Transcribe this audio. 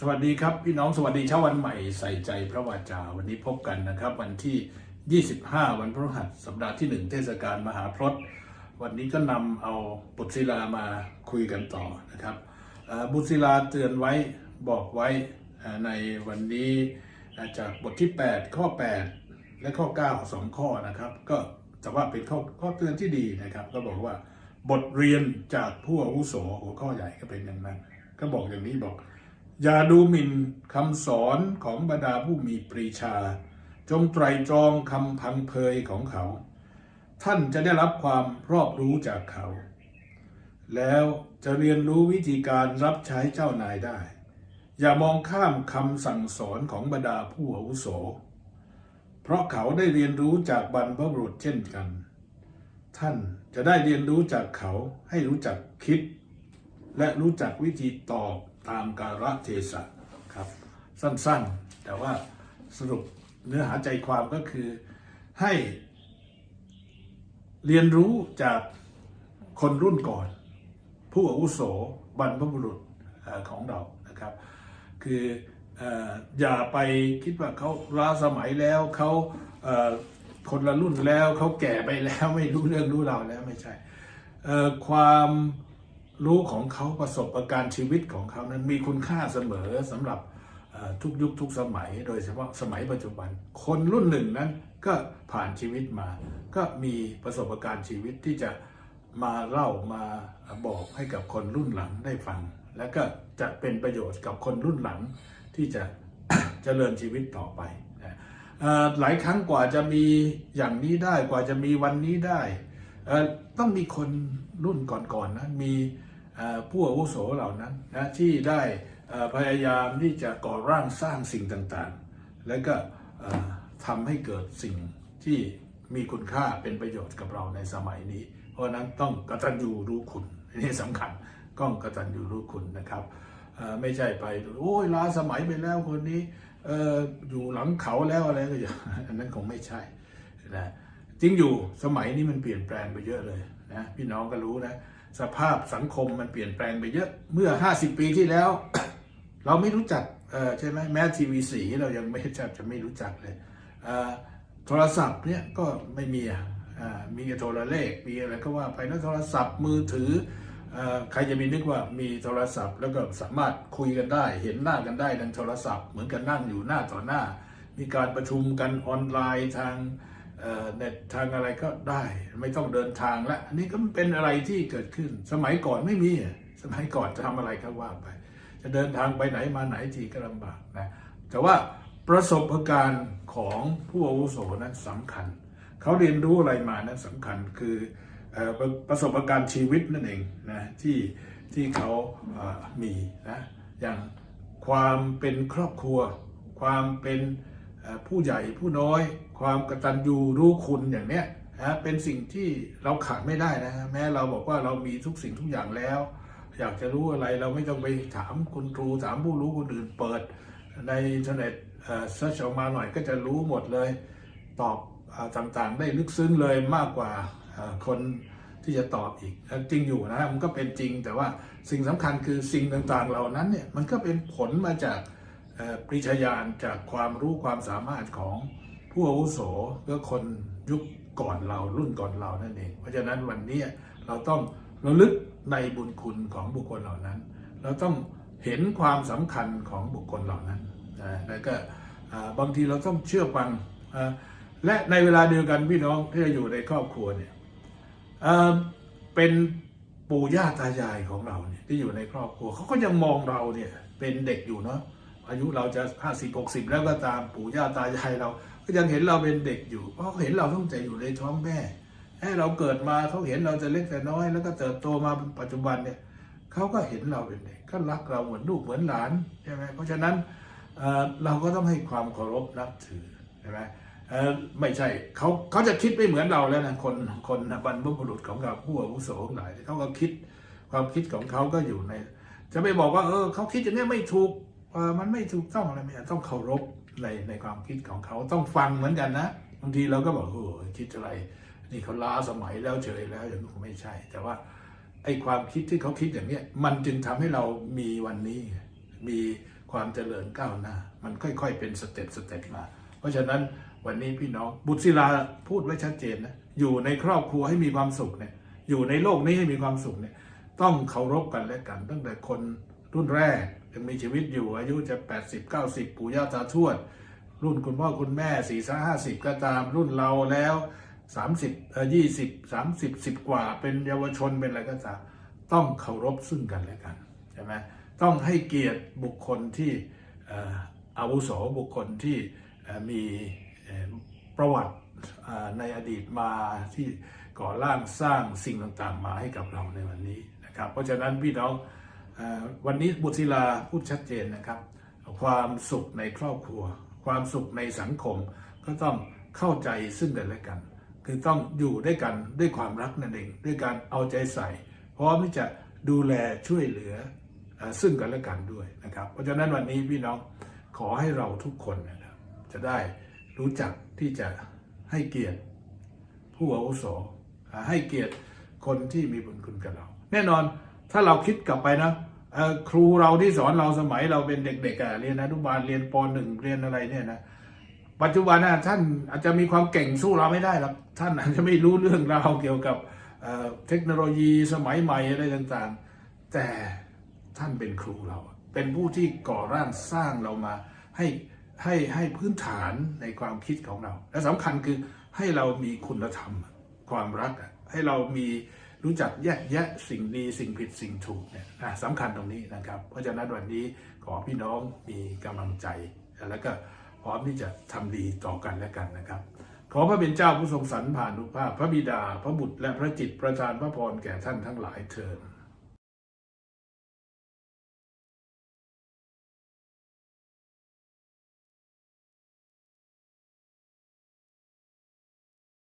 สวัสดีครับ พี่น้องสวัสดีเช้าวันใหม่ใส่ใจพระวาจาวันนี้พบกันนะครับ วันที่ 25 วันพฤหัสสัปดาห์ที่หนึ่งเทศกาลมหาพรตวันนี้ก็นำเอาบุตรศิลามาคุยกันต่อนะครับบุตรศิลาเตือนไว้บอกไว้ในวันนี้อ่อจากบทที่ 8 ข้อ 8 และข้อ9สองข้อนะครับ ก็แต่ว่าเป็นข้อข้อเตือนที่ดีนะครับ ก็บอกว่าบทเรียนจากผู้อาวุโสหัวข้อใหญ่ก็เป็นอย่างนั้น ก็บอกอย่างนี้บอก อย่าดูหมิ่นคำสอนของบรรดาผู้มีปรีชา จงไตรตรองคำพังเพยของเขา ท่านจะได้รับความรอบรู้จากเขา แล้วจะเรียนรู้วิธีการรับใช้เจ้านายได้ อย่ามองข้ามคำสั่งสอนของบรรดาผู้อาวุโส เพราะเขาได้เรียนรู้จากบรรพบุรุษเช่นกัน ท่านจะได้เรียนรู้จากเขาให้รู้จักคิด และรู้จักวิธีตอบ ตามกาลเทศะครับสั้นๆ แต่ว่าสรุปเนื้อหาใจความก็คือให้เรียนรู้จากคนรุ่นก่อน ผู้อาวุโสบรรพบุรุษเอ่อของเรานะครับ คือเอ่ออย่าไปคิดว่าเขาล้าสมัยแล้วเขาเอ่อคนละรุ่นแล้วเขาแก่ไปแล้วไม่รู้เรื่องรู้ราวแล้วไม่ใช่เอ่อความ รู้ของเขาประสบะการณ์ชีวิตของเขานั้นมีคุณค่าเสมอสำหรับทุกยุคทุกสมัย โดยเฉพาะสมัยปัจจุบัน คนรุ่นหนึ่งนั้นก็ผ่านชีวิตมา ก็มีประสบะการณ์ชีวิตที่จะมาเล่ามาบอกให้กับคนรุ่นหลังได้ฟัง และก็จะเป็นประโยชน์กับคนรุ่นหลังที่จะเจริญชีวิตต่อไปนะหลายครั้งกว่าจะมีอย่างนี้ได้กว่าจะมีวันนี้ได้ ต้องมีคนรุ่นก่อนๆนะมี ผู้อาวุโสเหล่านั้นนะที่ได้พยายามที่จะก่อร่างสร้างสิ่งต่างๆ แล้วก็ทำให้เกิดสิ่งที่มีคุณค่าเป็นประโยชน์กับเราในสมัยนี้ เพราะฉะนั้นต้องกตัญญูรู้คุณอันนี้สำคัญต้องกตัญญูรู้คุณนะครับไม่ใช่ไปโอ้ยล้าสมัยไปแล้วคนนี้อออยู่หลังเขาแล้วอะไรก็อย่างอันนั้นคงไม่ใช่นะจริงอยู่สมัยนี้มันเปลี่ยนแปลงไปเยอะเลยนะพี่น้องก็รู้นะ สภาพสังคมมันเปลี่ยนแปลงไปเยอะเมื่อ 50 ปีที่แล้ว เราไม่รู้จักใช่ไหมแม้ทีวีสีเรายังไม่แทบจะไม่รู้จักเลยโทรศัพท์เนี่ยก็ไม่มีอ่ามีแต่โทรเลขมีอะไรก็ว่าไปนะโทรศัพท์มือถืออใครจะมีนึกว่ามีโทรศัพท์ แล้วก็สามารถคุยกันได้ เห็นหน้ากันได้ทางโทรศัพท์ เหมือนกันนั่งอยู่หน้าต่อหน้า มีการประชุมกันออนไลน์ทาง เอ่อเน็ตทางอะไรก็ได้ ไม่ต้องเดินทางแล้วอันนี้ก็เป็นอะไรที่เกิดขึ้น สมัยก่อนไม่มีสมัยก่อนจะทำอะไรก็ว่าไป จะเดินทางไปไหนมาไหนทีก็ลำบากนะแต่ว่าประสบการณ์ของผู้อาวุโสนั้นสำคัญ เขาเรียนรู้อะไรมานั้นสำคัญคืออประสบการณ์ชีวิตนั่นเองนะที่ที่เขามีนะอย่างความเป็นครอบครัว ความเป็น ผู้ใหญ่ผู้น้อย ความกตัญญูรู้คุณอย่างเนี้ยนะเป็นสิ่งที่เราขาดไม่ได้นะแม้เราบอกว่าเรามีทุกสิ่งทุกอย่างแล้ว อยากจะรู้อะไรเราไม่ต้องไปถามคุณครูถามผู้รู้คนอื่นเปิด ในอินเทอร์เน็ตเซิร์ชออกมาหน่อยก็จะรู้หมดเลย ตอบอต่างๆ ได้ลึกซึ้งเลยมากกว่าคนที่จะตอบอีกจริงอยู่นะมันก็เป็นจริงแต่ว่าสิ่งสำคัญคือสิ่งต่างๆเหล่านั้นเนี่ยมันก็เป็นผลมาจาก ปริชญาณจากความรู้ความสามารถของผู้อาวุโสก็คนยุคก่อนเรารุ่นก่อนเรานั่นเอง เพราะฉะนั้นวันนี้เราต้องระลึกในบุญคุณของบุคคลเหล่านั้น เราต้องเห็นความสำคัญของบุคคลเหล่านั้นนะแล้วก็บางทีเราต้องเชื่อฟัง และในเวลาเดียวกันพี่น้องที่จะอยู่ในครอบครัวเนี่ยเอ่อเป็นปู่ย่าตายายของเราเนี่ยที่อยู่ในครอบครัวเขาก็ยังมองเราเนี่ยเป็นเด็กอยู่เนาะ อายุเราจะห้าสิบหกสิบแล้วก็ตามปู่ย่าตายายเรา ก็ยังเห็นเราเป็นเด็กอยู่ เพราะเขาเห็นเราตั้งแต่อยู่ในท้องแม่ให้เราเกิดมาเขาเห็นเราจะเล็กแต่น้อย แล้วก็เติบโตมาปัจจุบันเนี่ยเขาก็เห็นเราเป็นเด็กก็รักเราเหมือนลูกเหมือนหลานใช่ไหมเพราะฉะนั้นเเราก็ต้องให้ความเคารพนับถือใช่ไหมไม่ใช่เขาเขาจะคิดไม่เหมือนเราแล้วนะคนคนบรรพบุรุษของเราผู้อาวุโสทั้งหลายเขาก็คิดความคิดของเขาก็อยู่ใน จะไม่บอกว่าเออเขาคิดอย่างนี้ไม่ถูก มันไม่ถูกต้องอะไรไม่ต้องเคารพในในความคิดของเขาต้องฟังเหมือนกันนะบางทีเราก็บอกโอ้คิดอะไร นี่เขาล้าสมัยแล้วเฉยแล้วอย่างนี้คงไม่ใช่ แต่ว่าไอ้ความคิดที่เขาคิดอย่างเนี้ยมันจึงทำให้เรามีวันนี้ มีความเจริญก้าวหน้า มันค่อยๆเป็นสเต็ปสเต็ปมา เพราะฉะนั้นวันนี้พี่น้องบุตรศิลาพูดไว้ชัดเจนนะอยู่ในครอบครัวให้มีความสุขเนี่ยอยู่ในโลกนี้ให้มีความสุขเนี่ยต้องเคารพกันและกัน ตั้งแต่คนรุ่นแรก ยังมีชีวิตอยู่อายุจะ80 90 ปู่ย่าตาทวด รุ่นคุณพ่อคุณแม่สี่สห้าสิบก็ตามรุ่นเราแล้วสามสิบเอ่อยี่สิบสามสิบสิบกว่า เป็นเยาวชนเป็นอะไรก็ตามต้องเคารพซึ่งกันและกันใช่ไหมต้องให้เกียรติบุคคลที่อาวุโสบุคคลที่มีประวัติในอดีตมาที่ก่อร่างสร้างสิ่งต่างๆมาให้กับเราในวันนี้นะครับ เพราะฉะนั้นพี่น้อง วันนี้บุตรศิลาพูดชัดเจนนะครับ ความสุขในครอบครัว ความสุขในสังคมก็ต้องเข้าใจซึ่งกันและกัน คือต้องอยู่ด้วยกันด้วยความรักนั่นเองด้วยการเอาใจใส่ พร้อมที่จะดูแลช่วยเหลือซึ่งกันและกันด้วยนะครับ เพราะฉะนั้นวันนี้พี่น้องขอให้เราทุกคนนะครับจะได้รู้จักที่จะให้เกียรติผู้อาวุโสให้เกียรติคนที่มีบุญคุณกับเรา แน่นอนถ้าเราคิดกลับไปนะ ครูเราที่สอนเราสมัยเราเป็นเด็กๆอะเรียนอนุบาลเรียนปหนึ่งเรียนอะไรเนี่ยนะปัจจุบันนะท่านอาจจะมีความเก่งสู้เราไม่ได้หรอกท่านอาจจะไม่รู้เรื่องราวเกี่ยวกับเทคโนโลยีสมัยใหม่อะไรต่างๆ แต่ท่านเป็นครูเรา เป็นผู้ที่ก่อร่างสร้างเรามาให้ให้ให้พื้นฐานในความคิดของเรา และสำคัญคือให้เรามีคุณธรรมความรักให้เรามี รู้จักแยกแยะสิ่งดีสิ่งผิดสิ่งถูกเนี่ยนะสำคัญตรงนี้นะครับ เพราะฉะนั้นวันนี้ขอพี่น้องมีกำลังใจ แล้วก็พร้อมที่จะทำดีต่อกันและกันนะครับ ขอพระเป็นเจ้าผู้ทรงสรรผ่านุภาพ พระบิดา พระบุตรและพระจิตประทานพระพรแก่ท่านทั้งหลายเถิด